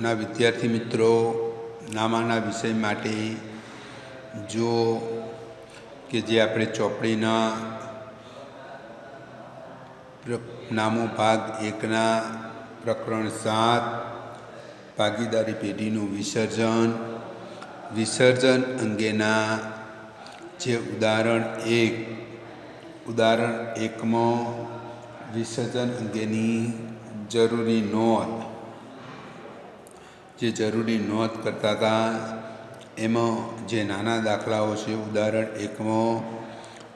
ના વિદ્યાર્થી મિત્રો, નામાના વિષય માટે જો કે જે આપણે ચોપડીના નામો ભાગ એકના પ્રકરણ સાત, ભાગીદારી પેઢીનું વિસર્જન. વિસર્જન અંગેના જે ઉદાહરણ એક, ઉદાહરણ એકમાં વિસર્જન અંગેની જરૂરી નોંધ. જે જરૂરી નોંધ કરતા હતા, એમાં જે નાના દાખલાઓ છે, ઉદાહરણ એકમાં,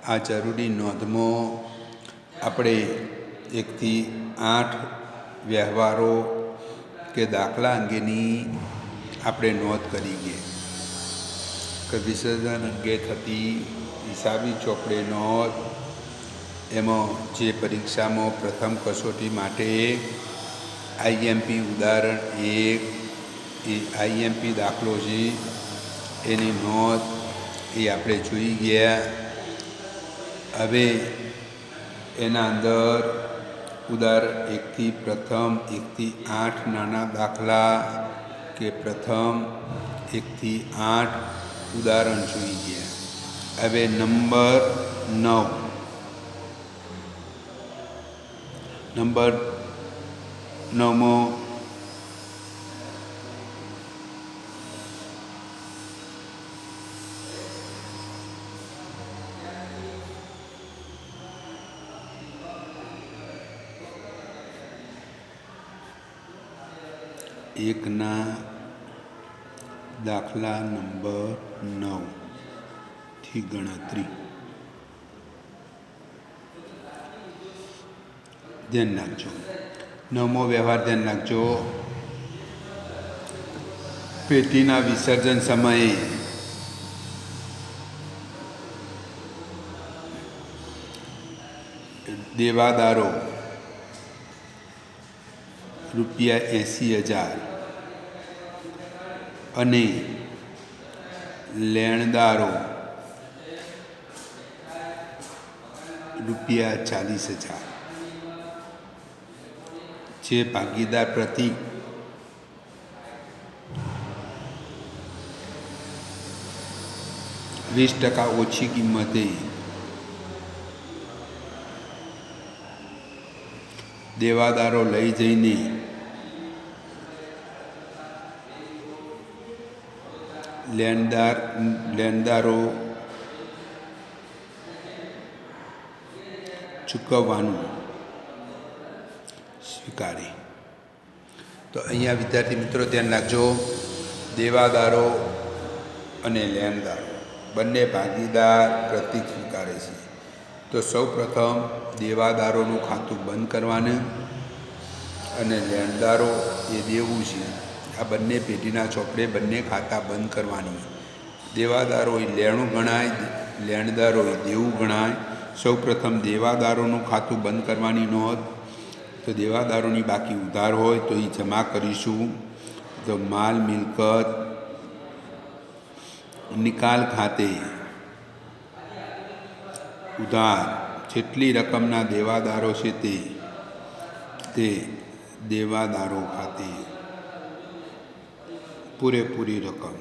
આ જરૂરી નોંધમાં આપણે એકથી આઠ વ્યવહારો કે દાખલા અંગેની આપણે નોંધ કરી ગયા કે વિસર્જન અંગે થતી હિસાબી ચોપડે નોંધ, એમાં જે પરીક્ષામાં પ્રથમ કસોટી માટે આઈએમપી ઉદાહરણ એક એ આઈએમપી દાખલો છે. એની નોંધ એ આપણે જોઈ ગયા. હવે એના અંદર ઉદાર એકથી પ્રથમ, એકથી આઠ નાના દાખલા કે પ્રથમ, એકથી આઠ ઉદાહરણ જોઈ ગયા. હવે નંબર નવ. નંબર નવમો એકના દાખલા નંબર નવથી ગણતરી. ધ્યાન રાખજો. નવમો વ્યવહાર ધ્યાન રાખજો. પેટીના વિસર્જન સમયે દેવાદારો રૂપિયા એંસી હજાર અને લેણદારો રૂપિયા ચાલીસ હજાર. જે ભાગીદાર પ્રતિ વીસ ટકા ઓછી કિંમતે દેવાદારો લઈ જઈને લેણદાર લેણદારો ચૂકવવાનું સ્વીકારે. તો અહીંયા વિદ્યાર્થી મિત્રો ધ્યાન રાખજો, દેવાદારો અને લેણદારો. બંને ભાગીદાર પ્રતિક સ્વીકારે છે. તો સૌ પ્રથમ દેવાદારોનું ખાતું બંધ કરવાનું અને લેણદારો એ દેવું છે. આ બંને પેઢીના ચોપડે બંને ખાતા બંધ કરવાની. દેવાદારો એ લેણું ગણાય લેણદારો એ દેવું ગણાય. સૌ પ્રથમ દેવાદારોનું ખાતું બંધ કરવાની નોંધ. તો દેવાદારોની બાકી ઉધાર હોય તો એ જમા કરીશું. તો માલ, મિલકત, નિકાલ ખાતે ઉધાર. જેટલી રકમના દેવાદારો છે તે તે દેવાદારો ખાતે પૂરેપૂરી રકમ.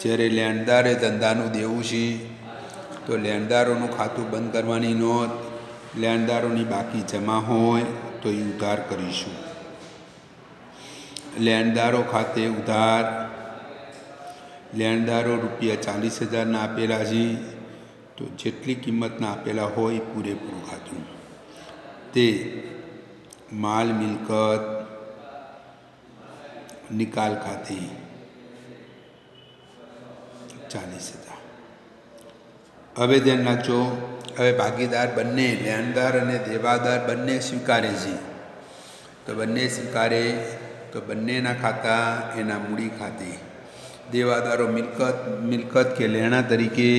જ્યારે લેણદારે ધંધાનું દેવું છે, તો લેણદારોનું ખાતું બંધ કરવાની નોંધ, લેણદારોની બાકી જમા હોય, તો એ ઉધાર કરીશું. લેણદારો ખાતે ઉધાર. લેણદારો રૂપિયા ચાલીસ હજારના આપેલા છે, તો જેટલી કિંમતના આપેલા હોય પૂરેપૂરું ખાતું. તે માલ મિલકત નિકાલ ખાતે ચાલીસ હતા હવે ધ્યાન રાખજો હવે ભાગીદાર બંને લેણદાર અને દેવાદાર બંને સ્વીકારે છે તો બંને સ્વીકારે તો બંનેના ખાતા એના મૂડી ખાતે દેવાદારો મિલકત મિલકત કે લેણા તરીકે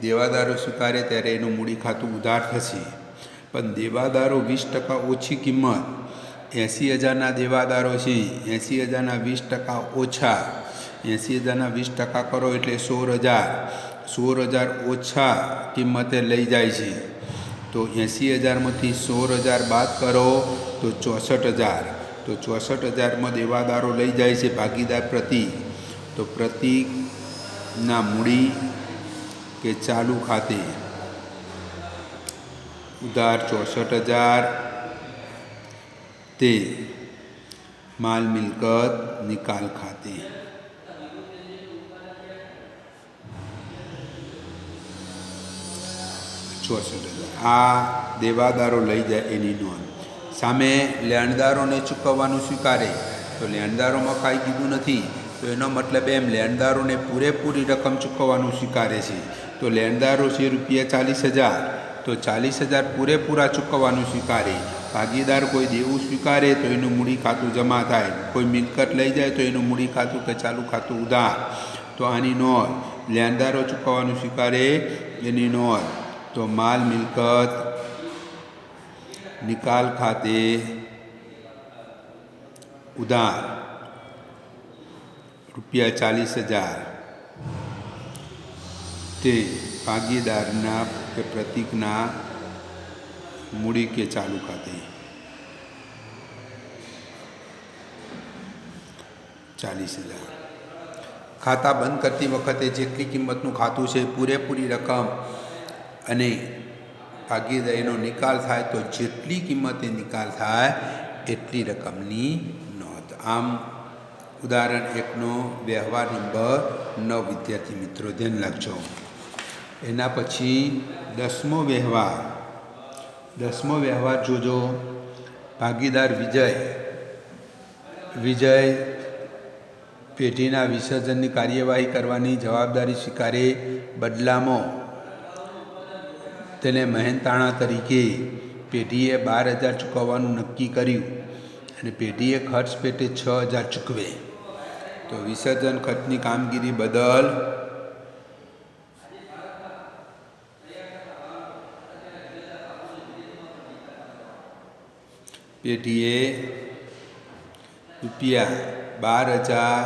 દેવાદારો સ્વીકારે ત્યારે એનું મૂડી ખાતું ઉધાર થશે પણ દેવાદારો વીસ ટકા ઓછી કિંમત એંસી હજારના દેવાદારો છે. એંસી હજારના વીસ ટકા ઓછા. એંસી હજારના વીસ ટકા કરો એટલે સોળ હજાર. સોળ હજાર ઓછા કિંમતે લઈ જાય છે. તો એંસી હજારમાંથી સોળ હજાર બાદ કરો તો ચોસઠ હજાર. તો ચોસઠ હજારમાં દેવાદારો લઈ જાય છે ભાગીદાર પ્રતિ. તો પ્રતિકના મૂડી કે ચાલુ ખાતે. ઉધાર ચોસઠ હજાર. તે માલ મિલકત નિકાલ ખાતે ચોસઠ હજાર આ દેવાદારો લઈ જાય એની નોંધ સામે લેણદારોને ચૂકવવાનું સ્વીકારે તો લેણદારોમાં કાંઈ કીધું નથી તો એનો મતલબ એમ લેણદારોને પૂરેપૂરી રકમ ચૂકવવાનું સ્વીકારે છે તો લેણદારો છે રૂપિયા ચાલીસ હજાર તો ચાલીસ હજાર પૂરેપૂરા ચૂકવવાનું સ્વીકારે ભાગીદાર કોઈ દેવું સ્વીકારે તો એનું મૂડી ખાતું જમા થાય. કોઈ મિલકત લઈ જાય તો એનું મૂડી ખાતું કે ચાલુ ખાતું ઉધાર. તો આની નોંધ. લેણદારો ચૂકવવાનું સ્વીકારે એની નોંધ. તો માલ મિલકત નિકાલ ખાતે ઉધાર. રૂપિયા ચાલીસ હજાર. તે ભાગીદારના કે પ્રતિકના મૂડી કે ચાલુ ખાતે. ચાલીસ હજાર. ખાતા બંધ કરતી વખતે જેટલી કિંમતનું ખાતું છે, પૂરેપૂરી રકમ અને ભાગીદારીનો નિકાલ થાય તો જેટલી કિંમતે નિકાલ થાય, એટલી રકમની નોંધ. આમ, ઉદાહરણ એકનો વ્યવહાર નંબર નવ, વિદ્યાર્થી મિત્રો, ધ્યાન રાખજો. એના પછી દસમો વ્યવહાર. દસમો વ્યવહાર જોજો. ભાગીદાર વિજય. વિજય પેઢીના વિસર્જનની કાર્યવાહી કરવાની જવાબદારી સ્વીકારે બદલામાં. તેને મહેનતાણા તરીકે પેઢીએ બાર હજાર ચૂકવવાનું નક્કી કર્યું અને પેઢીએ ખર્ચ પેટે છ હજાર ચૂકવે. તો વિસર્જન ખર્ચની કામગીરી બદલ પેઢીએ રૂપિયા બાર હજાર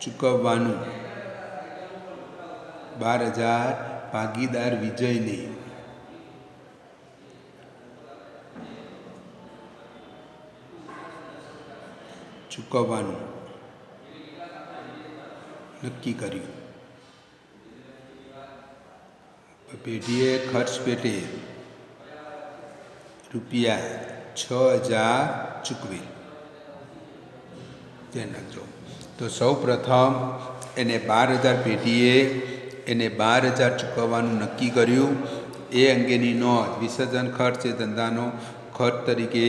ચૂકવવાનું. બાર હજાર ભાગીદાર વિજયને. ચૂકવવાનું. નક્કી કર્યું. પેઢીએ ખર્ચ પેટે રૂપિયા છ હજાર ચૂકવી. ધ્યાન રાખજો. તો સૌ પ્રથમ એને બાર હજાર પેઢીએ એને બાર હજાર ચૂકવવાનું નક્કી કર્યું. એ અંગેની નોંધ વિસર્જન ખર્ચ એ ધંધાનો ખર્ચ તરીકે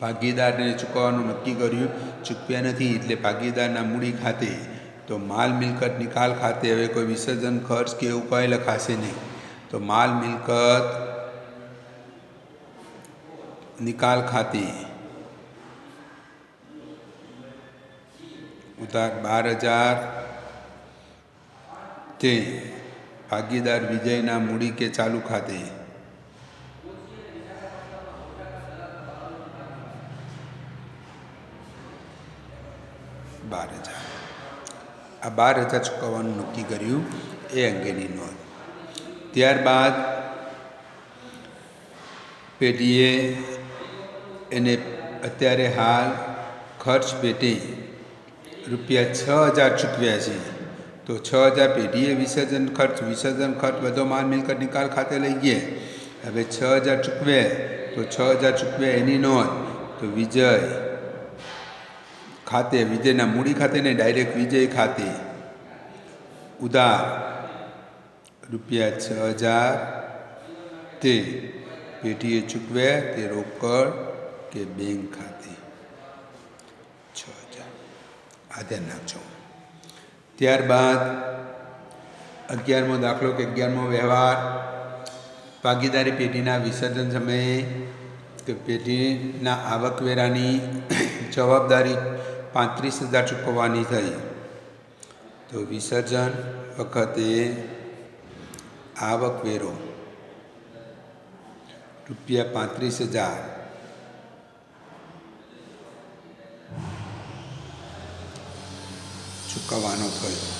ભાગીદારને ચૂકવવાનું નક્કી કર્યું. ચૂકવ્યા નથી એટલે ભાગીદારના મૂડી ખાતે તો માલ મિલકત નિકાલ ખાતે હવે કોઈ વિસર્જન ખર્ચ કે એવું કંઈ લખાશે નહીં. તો માલ મિલકત નિકાલ ખાતે ઉધાર બાર હજાર તે ભાગીદાર વિજયના મૂડી કે ચાલુ ખાતે બાર હજાર આ બાર હજાર ચૂકવવાનું નક્કી કર્યું એ અંગેની નોંધ ત્યારબાદ પેઢીએ એને અત્યારે હાલ ખર્ચ પેટે રૂપિયા છ હજાર ચૂકવ્યા છે. તો છ હજાર પેઢીએ વિસર્જન ખર્ચ વિસર્જન ખર્ચ બધો માલ મિલકત નિકાલ ખાતે લઈ ગયા. હવે છ હજાર ચૂકવે, તો છ હજાર ચૂકવે એની નોંધ. તો વિજય ખાતે, વિજયના મૂડી ખાતે ને ડાયરેક્ટ વિજય ખાતે ઉધાર રૂપિયા છ હજાર તે પેઢીએ ચૂકવે, તે રોકડ કે બેંક ખાતે છ હજાર. આ ધ્યાન નાખજો ત્યારબાદ અગિયારમો દાખલો કે અગિયારમો વ્યવહાર. ભાગીદારી પેઢીના વિસર્જન સમયે કે પેઢીના આવકવેરાની જવાબદારી પાંત્રીસ હજાર ચૂકવવાની થઈ. તો વિસર્જન વખતે આવકવેરો રૂપિયા પાંત્રીસ હજાર ચૂકવવાનો થયો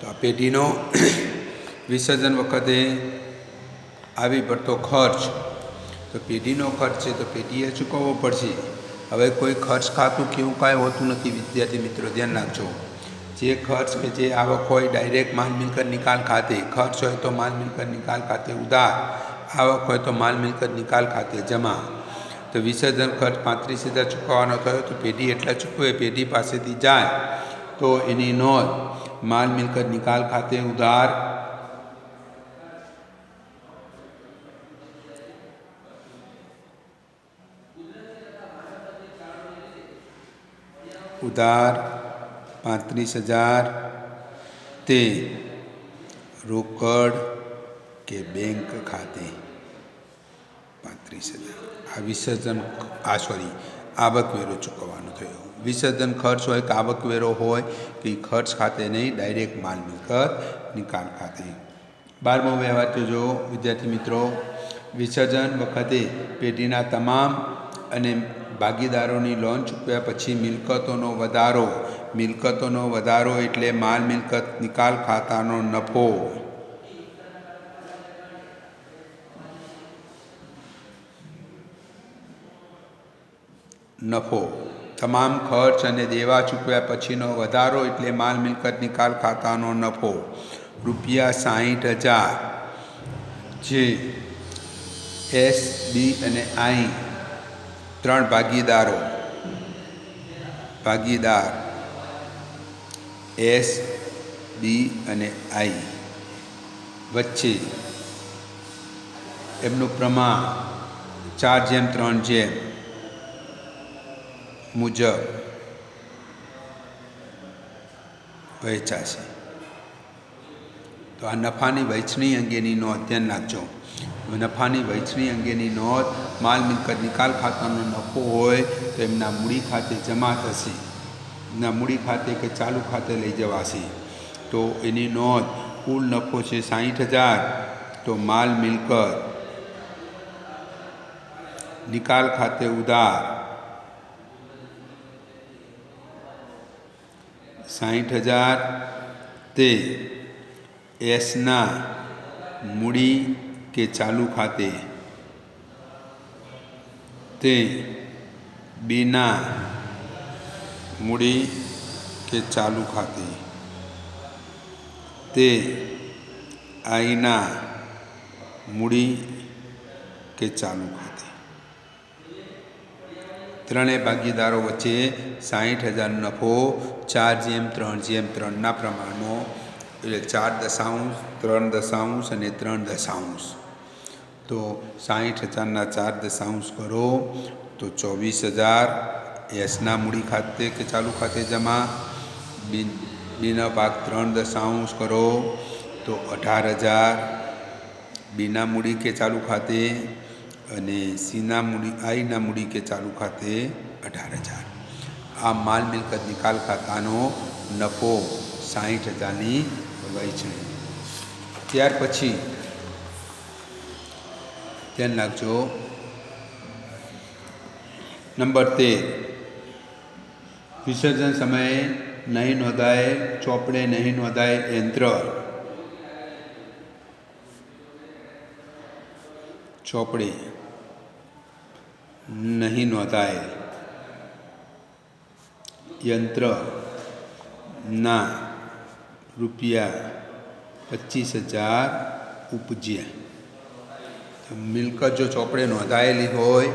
તો આ પેઢીનો વિસર્જન વખતે આવી પડતો ખર્ચ, તો પેઢીનો ખર્ચ છે તો પેઢીએ ચૂકવવો પડશે. હવે કોઈ ખર્ચ ખાતું કેવું કાંઈ હોતું નથી, વિદ્યાર્થી મિત્રો, ધ્યાન રાખજો. જે ખર્ચ કે જે આવક હોય, ડાયરેક્ટ માલ મિલકત નિકાલ ખાતે. ખર્ચ હોય તો માલ મિલકત નિકાલ ખાતે ઉધાર, આવક હોય તો માલ મિલકત નિકાલ ખાતે જમા. તો વિસર્જન ખર્ચ પાંત્રીસ હજાર ચૂકવવાનો થયો તો પેઢી એટલા ચૂકવે, પેઢી પાસેથી જાય, તો એની નોંધ માલ મિલકત નિકાલ ખાતે ઉધાર. ઉધાર પાંત્રીસ હજાર. તે રોકડ કે બેંક ખાતે પાંત્રીસ હજાર. આ વિસર્જન આ સોરી આવકવેરો ચૂકવવાનો થયો. વિસર્જન ખર્ચ હોય કે આવકવેરો હોય કે ખર્ચ ખાતે નહીં ડાયરેક્ટ માલ મિલકત નિકાલ ખાતે. બારમો વ્યવહાર જોજો વિદ્યાર્થી મિત્રો. વિસર્જન વખતે પેઢીના તમામ અને ભાગીદારોની લોન ચૂકવ્યા પછી મિલકતોનો વધારો. મિલકતોનો વધારો એટલે માલ મિલકત નિકાલ ખાતાનો નફો. નફો. તમામ ખર્ચ અને દેવા ચૂકવ્યા પછીનો વધારો એટલે માલ મિલકત નિકાલ ખાતાનો નફો. રૂપિયા સાહીઠ હજાર. જે એસ, બી અને આઈ ત્રણ ભાગીદારો. ભાગીદાર. એસ, બી અને આઈ વચ્ચે એમનું પ્રમાણ ચાર જેમ, ત્રણ જેમ. મુજબ વહેંચાશે. તો આ નફાની વહેંચણી અંગેની નોંધ ધ્યાન રાખજો. નફાની વહેંચણી અંગેની નોંધ માલ મિલકત નિકાલ ખાતાનો નફો હોય તો એમના મૂડી ખાતે જમા થશે. એમના મૂડી ખાતે કે ચાલુ ખાતે લઈ જવાશે. તો એની નોંધ કુલ નફો છે સાહીઠ હજાર. તો માલ મિલકત નિકાલ ખાતે ઉધાર સાહીઠ હજાર તે એસના મૂડી કે ચાલુ ખાતે તે બીના મૂડી કે ચાલુ ખાતે તે આઈના મૂડી કે ચાલુ ખાતે ત્રણેય ભાગીદારો વચ્ચે સાહીઠ હજાર નફો, ચાર જેમ ત્રણ જેમ ત્રણના પ્રમાણનો એટલે ચાર દશાંશ, ત્રણ દશાંશ અને ત્રણ દશાંશ. તો સાહીઠ હજારના ચાર દશાંશ કરો, તો ચોવીસ હજાર. એસના મૂડી ખાતે કે ચાલુ ખાતે જમા. બિન, બીના ભાગ ત્રણ દશાંશ કરો, તો અઢાર હજાર. બીના મૂડી કે ચાલુ ખાતે અને સીના મૂડી, આઈના મૂડી કે ચાલુ ખાતે અઢાર હજાર. આ માલ મિલકત નિકાલ ખાતાનો નફો સાહીઠ હજારની વહેંચણી ત્યાર પછી ધ્યાન રાખજો. નંબર તેર. વિસર્જન સમયે નહીં નોંધાય, ચોપડે નહીં નોંધાય યંત્ર. ચોપડે. નહીં નોંધાય યંત્ર ના રૂપિયા પચીસ હજાર ઉપજ્યા મિલકત જો ચોપડે નોંધાયેલી હોય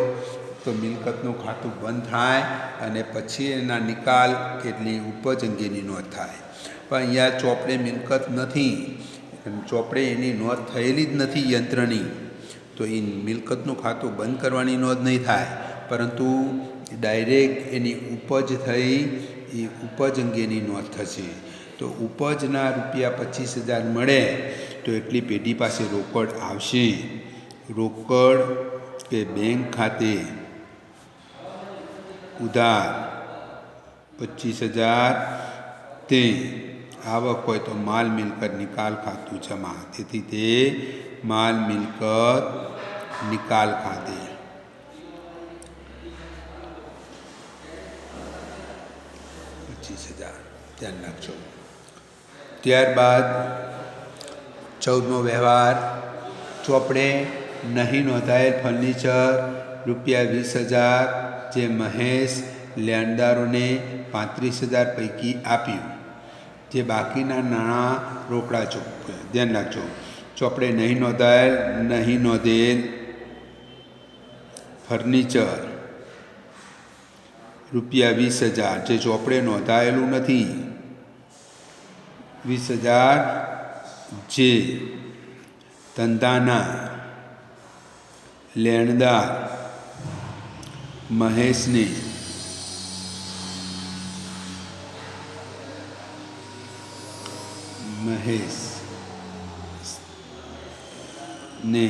તો મિલકતનું ખાતું બંધ થાય અને પછી એના નિકાલ કેટલી ઉપજ અંગેની નોંધ થાય પણ અહીંયા ચોપડે મિલકત નથી ચોપડે એની નોંધ થયેલી જ નથી યંત્રની તો એ મિલકતનું ખાતું બંધ કરવાની નોંધ નહીં થાય. પરંતુ ડાયરેક્ટ એની ઉપજ થઈ, એ ઉપજ અંગેની નોંધ થશે. તો ઉપજના રૂપિયા પચીસ હજાર મળે, તો એટલી પેઢી પાસે રોકડ આવશે. રોકડ કે બેંક ખાતે ઉધાર પચીસ હજાર તે આવક હોય તો માલ મિલકત નિકાલ ખાતું જમા. તેથી તે માલ મિલકત નિકાલ ખાતે. પચીસ હજાર. ધ્યાન રાખજો. ત્યારબાદ ચૌદમો વ્યવહાર. ચોપડે નહીં નોંધાયેલ ફર્નિચર, રૂપિયા વીસ હજાર, જે મહેશ લેણદારોને પાંત્રીસ હજાર પૈકી આપ્યું. જે બાકીના નાણાં રોકડા ચૂકવ્યા ધ્યાન રાખજો. ચોપડે નહીં નોંધાયેલ, નહીં નોંધેલ ફર્નિચર. રૂપિયા વીસ હજાર. જે ચોપડે નોંધાયેલું નથી, વીસ હજાર જે ધંધાના લેણદાર મહેશને મહેશ ને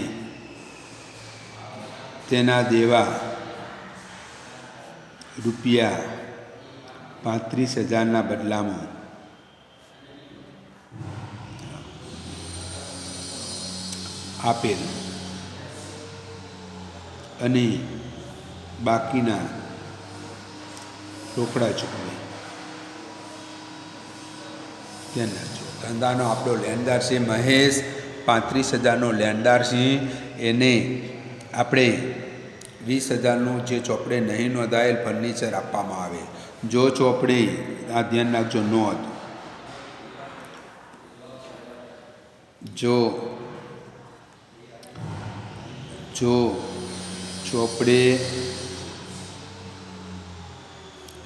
તેના દેવા રૂપિયા પાંત્રીસ હજારના બદલામાં. આપેલ. અને બાકીના રોકડા ચૂકવે. ધ્યાન રાખજો. ધંધાનો આપણો લેણદાર છે મહેશ, પાંત્રીસ હજારનો લેણદાર છે. એને આપણે વીસ હજારનું જે ચોપડે નહીં નોંધાયેલ ફર્નિચર આપવામાં આવે. જો ચોપડે, આ ધ્યાન રાખજો, નોંધ. જો જો ચોપડે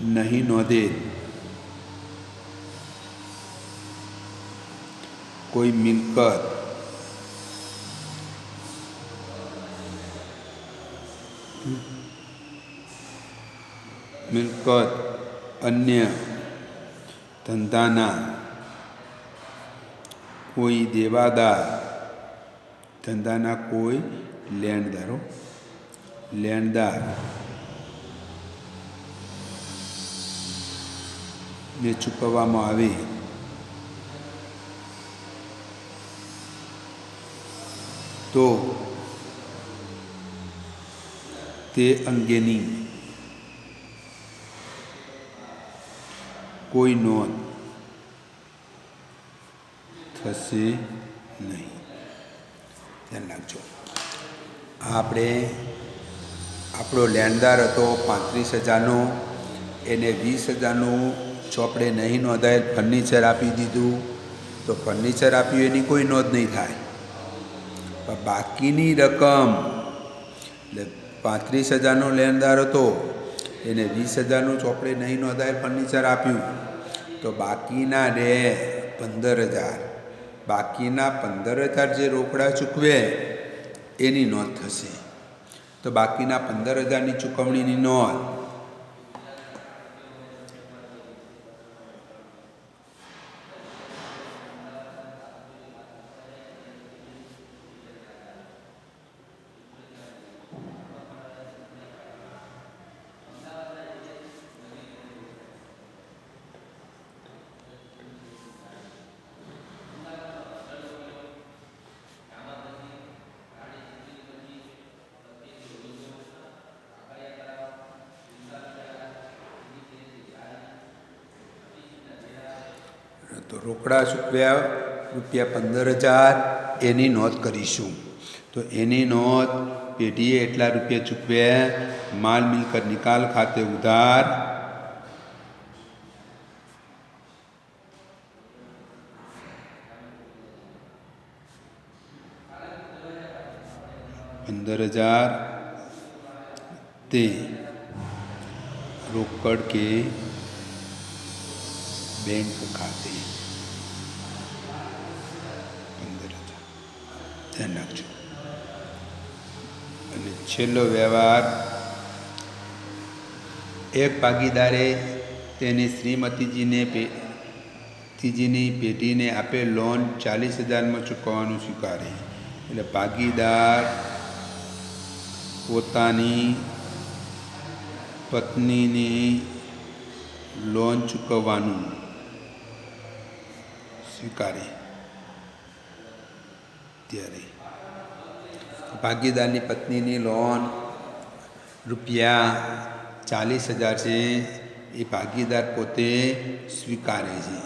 નહીં નોંધે કોઈ મિલકત. મિલકત અન્ય ધંધાના. કોઈ દેવાદાર. ધંધાના કોઈ લેણદારો. લેણદાર. ને ચૂકવવામાં આવે. તો તે અંગેની કોઈ નોંધ થશે નહીં. ધ્યાન રાખજો. આપણે આપણો લેણદાર હતો પાંત્રીસ હજારનો. એને વીસ હજારનું ચોપડે નહીં નોંધાયેલ ફર્નિચર આપી દીધું. તો ફર્નિચર આપ્યું એની કોઈ નોંધ નહીં થાય. બાકીની રકમ એટલે પાંત્રીસ હજારનો લેણદાર હતો, એને વીસ હજારનું ચોપડે નહીં નોંધાય ફર્નિચર આપ્યું. તો બાકીના રે પંદર હજાર. બાકીના પંદર હજાર જે રોકડા ચૂકવે, એની નોંધ થશે. તો બાકીના પંદર હજારની ચૂકવણીની નોંધ. તો રોકડા ચૂકવ્યા, રૂપિયા પંદર હજાર એની નોંધ કરીશું. તો એની નોંધ પેઢીએ એટલા રૂપિયા ચૂકવ્યા, માલ મિલકત નિકાલ ખાતે ઉધાર. પંદર હજાર તે રોકડ કે બેંક ખાતે. છેલ્લો વ્યવહાર. એક ભાગીદારે તેની શ્રીમતીજીને તીજીની પેઢીને આપેલ લોન ચાલીસ હજારમાં ચૂકવવાનું સ્વીકારે. એટલે ભાગીદાર પોતાની પત્નીની લોન ચૂકવવાનું સ્વીકારે. ત્યારે ભાગીદારની પત્નીની લોન રૂપિયા ચાલીસ હજાર છે, એ ભાગીદાર પોતે સ્વીકારે છે.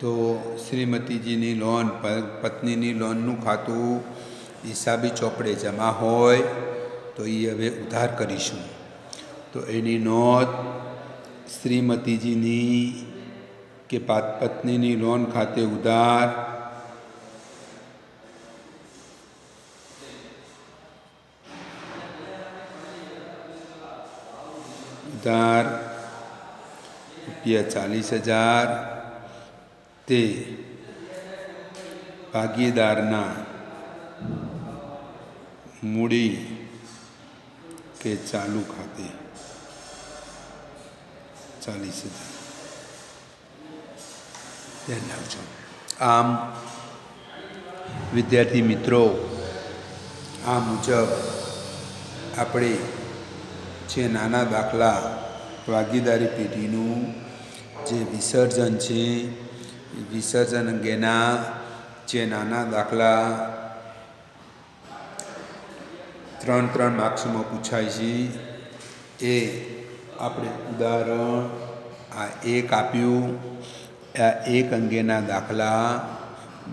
તો શ્રીમતીજીની લોન પત્નીની લોનનું ખાતું હિસાબી ચોપડે જમા હોય, તો એ હવે ઉધાર કરીશું. તો એની નોંધ શ્રીમતીજીની કે પાત પત્નીની લોન ખાતે ઉધાર ઉધાર રૂપિયા ચાલીસ હજાર. તે ભાગીદારના મૂડી કે ચાલુ ખાતે ચાલીસ હજાર. આમ વિદ્યાર્થી મિત્રો, આ મુજબ આપણે જે નાના દાખલા ભાગીદારી પેઢીનું જે વિસર્જન છે વિસર્જન અંગેના જે નાના દાખલા ત્રણ ત્રણ માર્ક્સમાં પૂછાય છે, એ આપણે ઉદાહરણ આ એક આપ્યું, આ એક અંગેના દાખલા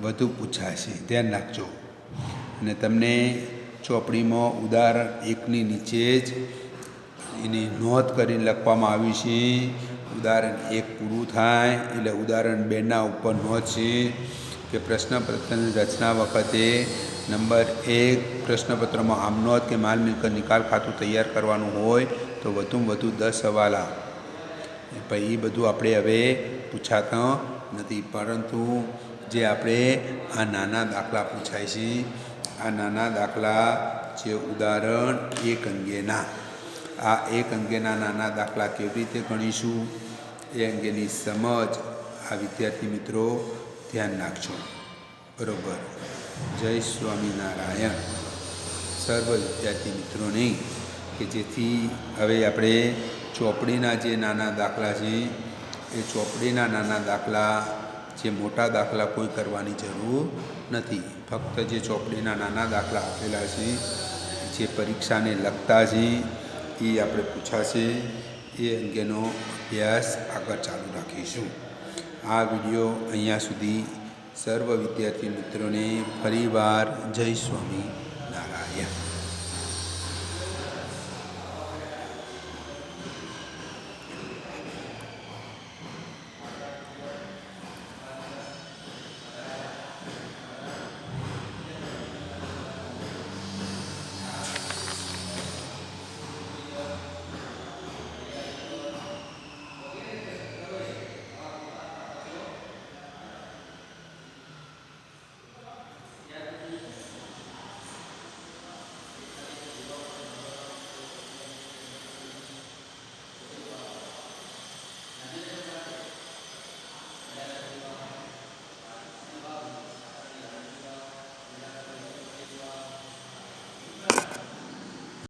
વધુ પૂછાશે ધ્યાન રાખજો. અને તમને ચોપડીમાં ઉદાહરણ એકની નીચે જ એની નોંધ કરીને લખવામાં આવી છે. ઉદાહરણ એક પૂરું થાય એટલે ઉદાહરણ બેના ઉપર નોંધ છે કે પ્રશ્નપત્રની રચના વખતે નંબર એક પ્રશ્નપત્રમાં આમ નોંધ કે માલ મિલકત નિકાલ ખાતું તૈયાર કરવાનું હોય તો વધુમાં વધુ દસ સવાલા ભાઈ એ બધું આપણે હવે પૂછાતા નથી. પરંતુ જે આપણે આ નાના દાખલા પૂછાય છે, આ નાના દાખલા જે ઉદાહરણ એક અંગેના આ એક અંગેના નાના દાખલા કેવી રીતે ગણીશું એ અંગેની સમજ આ વિદ્યાર્થી મિત્રો ધ્યાન નાખજો બરોબર. જય સ્વામિનારાયણ. સર્વ વિદ્યાર્થી મિત્રોને કે જેથી હવે આપણે ચોપડીના જે નાના દાખલા છે, એ ચોપડીના નાના દાખલા, જે મોટા દાખલા કોઈ કરવાની જરૂર નથી. ફક્ત જે ચોપડીના નાના દાખલા આપેલા છે, જે પરીક્ષાને લગતા છે એ આપણે પૂછાશે એ અંગેનો અભ્યાસ આગળ ચાલુ રાખીશું. આ વીડિયો અહીંયા સુધી. સર્વ વિદ્યાર્થી મિત્રોને ફરીવાર જય સ્વામી